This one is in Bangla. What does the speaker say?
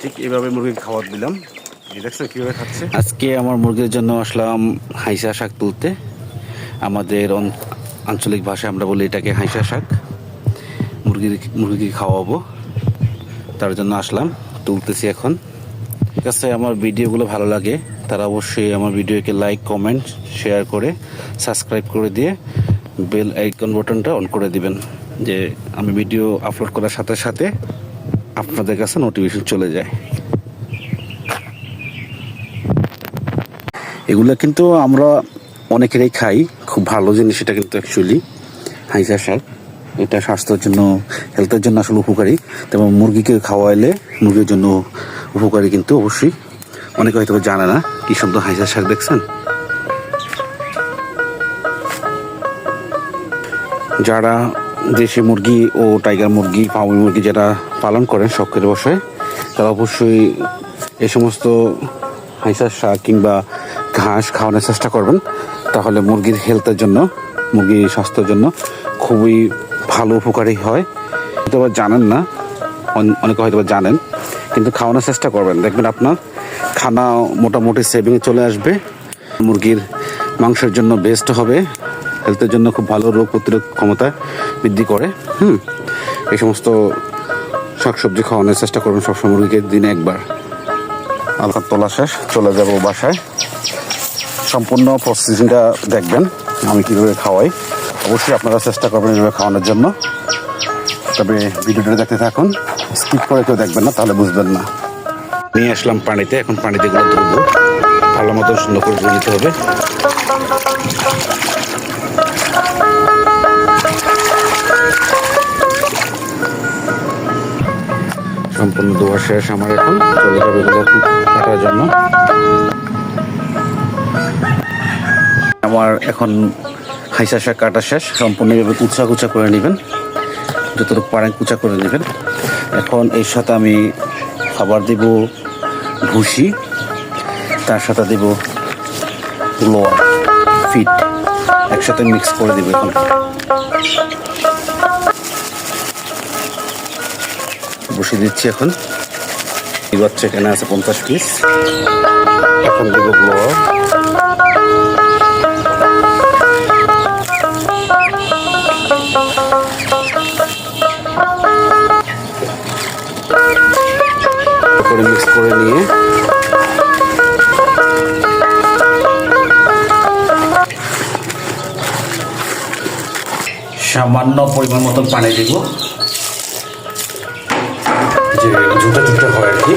ঠিক এভাবে মুরগিকে খাবার দিলাম। দেখছ কীভাবে খাচ্ছে? আজকে আমার মুরগির জন্য আসলাম হাইসা শাক তুলতে। আমাদের আঞ্চলিক ভাষায় আমরা বলি এটাকে হাইসা শাক। মুরগির মুরগিকে খাওয়াবো। তার জন্য আসলাম, তুলতেছি এখন। ঠিক আছে, আমার ভিডিওগুলো ভালো লাগে, তারা অবশ্যই আমার ভিডিওকে লাইক কমেন্ট শেয়ার করে সাবস্ক্রাইব করে দিয়ে বেল আইকন বাটনটা অন করে দিবেন। যে আমি ভিডিও আপলোড করার সাথে সাথে আপনাদের কাছে নোটিফিকেশন চলে যায়। এগুলো কিন্তু আমরা অনেকেরই খাই, খুব ভালো জিনিস এটা কিন্তু অ্যাকচুয়ালি হাইসা শাক এটা স্বাস্থ্যের জন্য হেলথের জন্য আসলে উপকারী। তেমন মুরগিকে খাওয়াইলে মুরগির জন্য উপকারী কিন্তু অবশ্যই। অনেকে হয়তো জানে না, কি শব্দ হাইসা শাক দেখছেন? যারা দেশি মুরগি ও টাইগার মুরগি পাউমি মুরগি যারা পালন করেন শখের বসে তারা অবশ্যই এ সমস্ত হাঁসার শাক কিংবা ঘাস খাওয়ানোর চেষ্টা করবেন। তাহলে মুরগির হেলথের জন্য, মুরগির স্বাস্থ্যের জন্য খুবই ভালো উপকারী হয়। হয়তো জানেন না, অন- অনেকে হয়তো জানেন, কিন্তু খাওয়ানোর চেষ্টা করবেন। দেখবেন আপনার খানা মোটামুটি সেভিংয়ে চলে আসবে, মুরগির মাংসের জন্য বেস্ট হবে। হেলথের জন্য খুব ভালো রোগ প্রতিরোধ ক্ষমতা বৃদ্ধি করে, হুম? এই সমস্ত শাকসবজি খাওয়ানোর চেষ্টা করবেন সবসময় মুরগিকে দিনে একবার। আলকার তোলা শেষ, চলে যাব বাসায়। সম্পূর্ণ প্রসেসিংটা দেখবেন, আমি কীভাবে খাওয়াই। অবশ্যই আপনারা চেষ্টা করবেন এভাবে খাওয়ানোর জন্য। তবে ভিডিওটা দেখতে থাকুন স্কিপ করে কেউ দেখবেন না, তাহলে বুঝবেন না। নিয়ে আসলাম পানিতে, এখন পানিতে এগুলো ধরবো ভালো মতো সুন্দর করে ধুয়ে নিতে হবে। সম্পূর্ণ ধোয়া শেষ আমার এখন। চলে যাবে কাটার জন্য। আমার এখন হাইসা শাক কাটা শেষ। সম্পূর্ণ এভাবে কুচা কুচা করে নেবেন। যতটুকু পারেন কুচা করে নেবেন। এখন এর সাথে আমি খাবার দিব ভুসি। তার সাথে দিব গ্লোয়ার ফিট। একসাথে মিক্স করে দিব এখন। বসে দিচ্ছি এখন। এই বাচ্চা এখানে আছে পঞ্চাশ পিস এখন মিক্স করে নিয়ে। সামান্য পরিমাণ মতন পানি দিব। যে জুটা টুটা হয়। আর কি